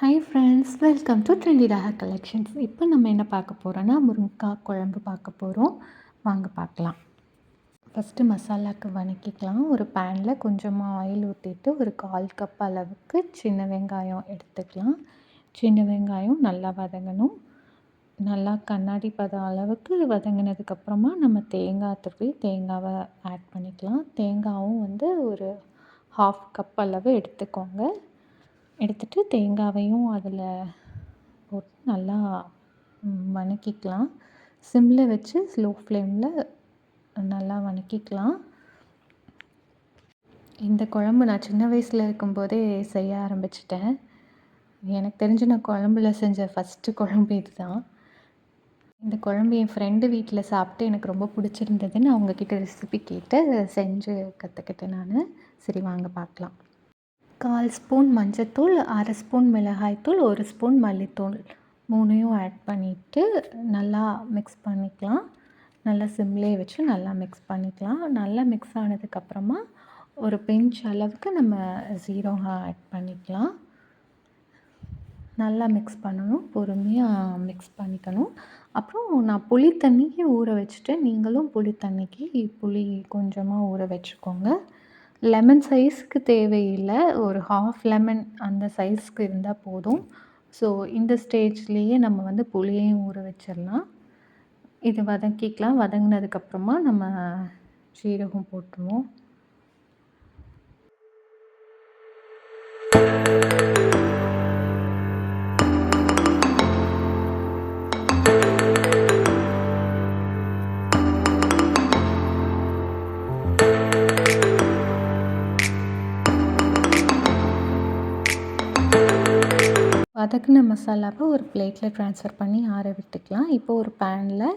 Hi friends welcome to trendy ராக collections இப்போ நம்ம என்ன பார்க்க போகிறோன்னா முருங்கைக்காய் குழம்பு பார்க்க போகிறோம் வாங்க பார்க்கலாம். ஃபஸ்ட்டு மசாலாவுக்கு வணக்கிக்கலாம். ஒரு பேனில் கொஞ்சமாக ஆயில் ஊற்றிட்டு ஒரு கால் கப் அளவுக்கு சின்ன வெங்காயம் எடுத்துக்கலாம். சின்ன வெங்காயம் நல்லா வதங்கணும். நல்லா கண்ணாடி பதம் அளவுக்கு வதங்கினதுக்கப்புறமா நம்ம தேங்காய் துருவி தேங்காவை ஆட் பண்ணிக்கலாம். தேங்காயும் வந்து ஒரு ஹாஃப் கப் அளவு எடுத்துக்கோங்க. எடுத்துட்டு தேங்காயையும் அதில் போட்டு நல்லா வதக்கிக்கலாம் சிம்மில் வச்சு ஸ்லோ ஃப்ளேமில் நல்லா வதக்கிக்கலாம் இந்த குழம்பு நான் சின்ன வயசில் இருக்கும்போதே செய்ய ஆரம்பிச்சிட்டேன். எனக்கு தெரிஞ்சு நான் குழம்புல செஞ்ச ஃபஸ்ட்டு குழம்பு இது தான் இந்த குழம்பு என் ஃப்ரெண்டு வீட்டில் சாப்பிட்டு எனக்கு ரொம்ப பிடிச்சிருந்ததுன்னு அவங்கக்கிட்ட ரெசிபி கேட்டு செஞ்சு கற்றுக்கிட்டேன் நான். சரி வாங்க பார்க்கலாம். கால் ஸ்பூன் மஞ்சத்தூள் அரை ஸ்பூன் மிளகாய்த்தூள் ஒரு ஸ்பூன் மல்லித்தூள். மூணையும் ஆட் பண்ணிவிட்டு நல்லா மிக்ஸ் பண்ணிக்கலாம். நல்லா சிம்லே வச்சு நல்லா மிக்ஸ் பண்ணிக்கலாம். நல்லா மிக்ஸ் ஆனதுக்கப்புறமா ஒரு பிஞ்ச் அளவுக்கு நம்ம ஜீரோகா ஆட் பண்ணிக்கலாம். நல்லா மிக்ஸ் பண்ணணும். பொறுமையாக மிக்ஸ் பண்ணிக்கணும். அப்புறம் நான் புளி தண்ணிக்கு ஊற வச்சுட்டு நீங்களும் புளி தண்ணிக்கு புளி கொஞ்சமாக ஊற வச்சுக்கோங்க. லெமன் சைஸ்க்கு தேவையில்லை. ஒரு ஹாஃப் லெமன் அந்த சைஸ்க்கு இருந்தால் போதும். ஸோ இந்த ஸ்டேஜ்லேயே நம்ம வந்து புளியையும் ஊற வச்சிடலாம். இது வதக்கிக்கலாம். வதங்கினதுக்கப்புறமா நம்ம சீரகம் போட்டுருவோம். வதக்கின மசாலாவை ஒரு பிளேட்டில் ட்ரான்ஸ்ஃபர் பண்ணி ஆற விட்டுக்கலாம். இப்போ ஒரு பேனில்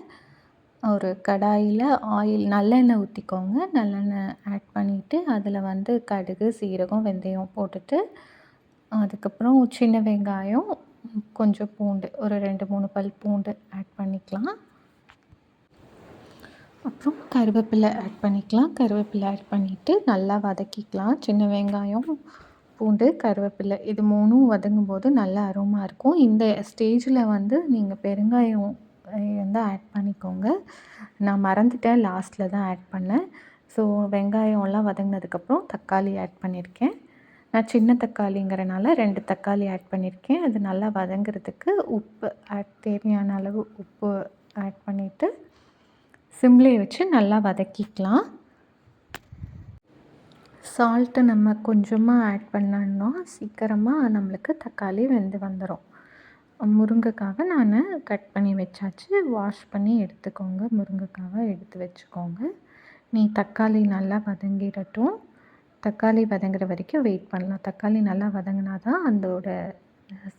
ஒரு கடாயில் ஆயில் நல்லெண்ணெய் ஊற்றிக்கோங்க நல்லெண்ணெய் ஆட் பண்ணிவிட்டு அதில் வந்து கடுகு சீரகம் வெந்தயம் போட்டுட்டு அதுக்கப்புறம் சின்ன வெங்காயம் கொஞ்சம் பூண்டு ஒரு ரெண்டு மூணு பல் பூண்டு ஆட் பண்ணிக்கலாம். அப்புறம் கருவேப்பிலை ஆட் பண்ணிக்கலாம். கருவேப்பிலை ஆட் பண்ணிவிட்டு நல்லா வதக்கிக்கலாம். சின்ன வெங்காயம் பூண்டு கருவேப்பிலை இது மூணும் வதங்கும் போது நல்லா அருமா இருக்கும். இந்த ஸ்டேஜில் வந்து நீங்கள் பெருங்காயம் வந்து ஆட் பண்ணிக்கோங்க. நான் மறந்துட்டேன் லாஸ்ட்டில் தான் ஆட் பண்ணேன். ஸோ வெங்காயம்லாம் வதங்கினதுக்கப்புறம் தக்காளி ஆட் பண்ணியிருக்கேன் நான் சின்ன தக்காளிங்கிறனால ரெண்டு தக்காளி ஆட் பண்ணியிருக்கேன் அது நல்லா வதங்கிறதுக்கு உப்பு ஆட் தேவையான அளவு உப்பு ஆட் பண்ணிவிட்டு சிம்லேயே வச்சு நல்லா வதக்கிக்கலாம். சால்ட்டு நம்ம கொஞ்சமாக ஆட் பண்ணோன்னா சீக்கிரமாக நம்மளுக்கு தக்காளி வெந்து வந்துடும் முருங்கைக்காவை நான் கட் பண்ணி வச்சாச்சு. வாஷ் பண்ணி எடுத்துக்கோங்க. முருங்கைக்காவை எடுத்து வச்சுக்கோங்க. நீ தக்காளி நல்லா வதங்கிடட்டும். தக்காளி வதங்குற வரைக்கும் வெயிட் பண்ணலாம். தக்காளி நல்லா வதங்கினா தான் அதோட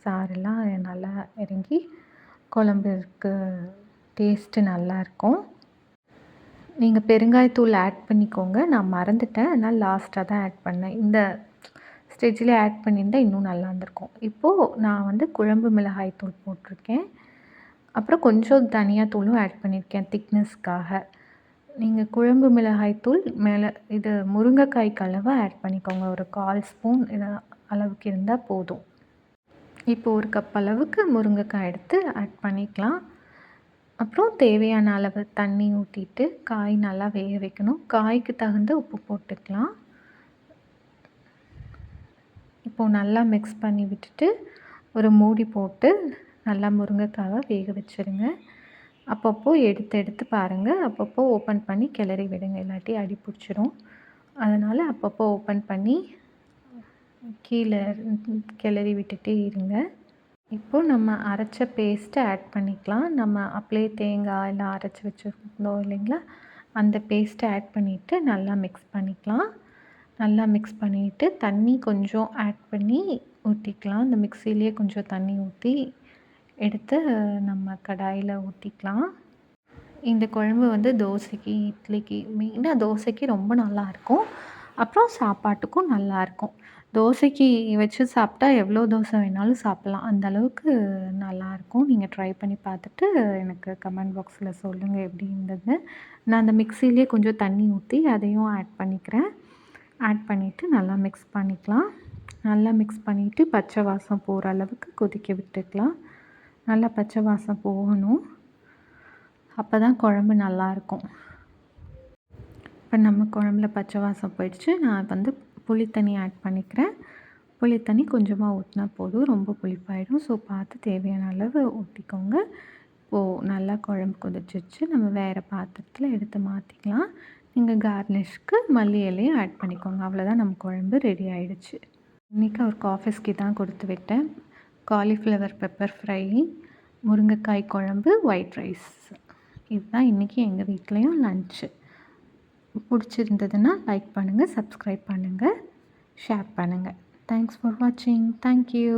சாரெல்லாம் நல்லா இறங்கி குழம்புக்கு டேஸ்ட்டு நல்லாயிருக்கும் நீங்கள் பெருங்காயத்தூள் ஆட் பண்ணிக்கோங்க. நான் மறந்துட்டேன். அதனால் லாஸ்ட்டாக தான் ஆட் பண்ணேன். இந்த ஸ்டேஜ்லேயே ஆட் பண்ணியிருந்தால் இன்னும் நல்லா இருந்திருக்கும். இப்போது நான் வந்து குழம்பு மிளகாய் தூள் போட்டிருக்கேன். அப்புறம் கொஞ்சம் தனியாக தூளும் ஆட் பண்ணியிருக்கேன் திக்னஸ்க்காக நீங்கள் குழம்பு மிளகாய் தூள் மேலே இது முருங்கைக்காய் கலவை ஆட் பண்ணிக்கோங்க. ஒரு கால் ஸ்பூன் இது அளவுக்கு இருந்தால் போதும். இப்போ ஒரு கப் அளவுக்கு முருங்கைக்காய் எடுத்து ஆட் பண்ணிக்கலாம். அப்புறம் தேவையான அளவு தண்ணி ஊற்றிட்டு காய் நல்லா வேக வைக்கணும். காய்க்கு தகுந்த உப்பு போட்டுக்கலாம். இப்போது நல்லா மிக்ஸ் பண்ணி விட்டுட்டு ஒரு மூடி போட்டு நல்லா முருங்கைக்காவை வேக வச்சுருங்க. அப்பப்போ எடுத்து எடுத்து பாருங்கள் அப்பப்போ ஓப்பன் பண்ணி கிளறி விடுங்க. இல்லாட்டி அடி பிடிச்சிரும். அதனால் அப்பப்போ ஓப்பன் பண்ணி கீழே கிளறி விட்டுட்டே இருங்க. இப்போது நம்ம அரைச்ச பேஸ்ட்டை ஆட் பண்ணிக்கலாம். நம்ம அப்படியே தேங்காய் எல்லாம் அரைச்சி வச்சுருந்தோம் இல்லைங்களா? அந்த பேஸ்ட்டை ஆட் பண்ணிவிட்டு நல்லா மிக்ஸ் பண்ணிக்கலாம். நல்லா மிக்ஸ் பண்ணிவிட்டு தண்ணி கொஞ்சம் ஆட் பண்ணி ஊற்றிக்கலாம் இந்த மிக்சிலேயே கொஞ்சம் தண்ணி ஊற்றி எடுத்து நம்ம கடாயில் ஊற்றிக்கலாம் இந்த குழம்பு வந்து தோசைக்கு இட்லிக்கு மெயினாக தோசைக்கு ரொம்ப நல்லாயிருக்கும் அப்புறம் சாப்பாட்டுக்கும் நல்லாயிருக்கும். தோசைக்கு வச்சு சாப்பிட்டா எவ்வளோ தோசை வேணாலும் சாப்பிட்லாம். அந்த அளவுக்கு நல்லாயிருக்கும். நீங்கள் ட்ரை பண்ணி பார்த்துட்டு எனக்கு கமெண்ட் பாக்ஸில் சொல்லுங்கள் எப்படி இருந்தது. நான் அந்த மிக்சிலே கொஞ்சம் தண்ணி ஊற்றி அதையும் ஆட் பண்ணிக்கிறேன். ஆட் பண்ணிவிட்டு நல்லா மிக்ஸ் பண்ணிக்கலாம். நல்லா மிக்ஸ் பண்ணிவிட்டு பச்சை வாசம் போகிற அளவுக்கு கொதிக்க விட்டுக்கலாம். நல்லா பச்சை வாசம் போகணும். அப்போ தான் குழம்பு நல்லாயிருக்கும். இப்போ நம்ம குழம்புல பச்சை வாசம் போயிடுச்சு. நான் வந்து புளித்தண்ணி ஆட் பண்ணிக்கிறேன். புளித்தண்ணி கொஞ்சமாக ஊற்றினா போதும். ரொம்ப புளிப்பாயிடும். ஸோ பார்த்து தேவையான அளவு ஊற்றிக்கோங்க இப்போது நல்லா குழம்பு கொதிச்சிச்சு நம்ம வேறு பாத்திரத்தில் எடுத்து மாற்றிக்கலாம் நீங்கள் கார்னிஷ்க்கு மல்லி இலையும் ஆட் பண்ணிக்கோங்க. அவ்வளோதான் நம்ம குழம்பு ரெடி ஆகிடுச்சு இன்றைக்கி அவருக்கு ஆஃபீஸ்க்கு தான் கொடுத்து விட்டேன். காலிஃப்ளவர் பெப்பர் ஃப்ரை முருங்கைக்காய் குழம்பு ஒயிட் ரைஸ் இதுதான் இன்றைக்கி எங்கள் வீட்லேயும் லன்ச்சு பிடிச்சிருந்ததுன்னா லைக் பண்ணுங்கள் சப்ஸ்கிரைப் பண்ணுங்கள் ஷேர் பண்ணுங்கள் தேங்க்ஸ் ஃபார் வாட்சிங் தேங்க்யூ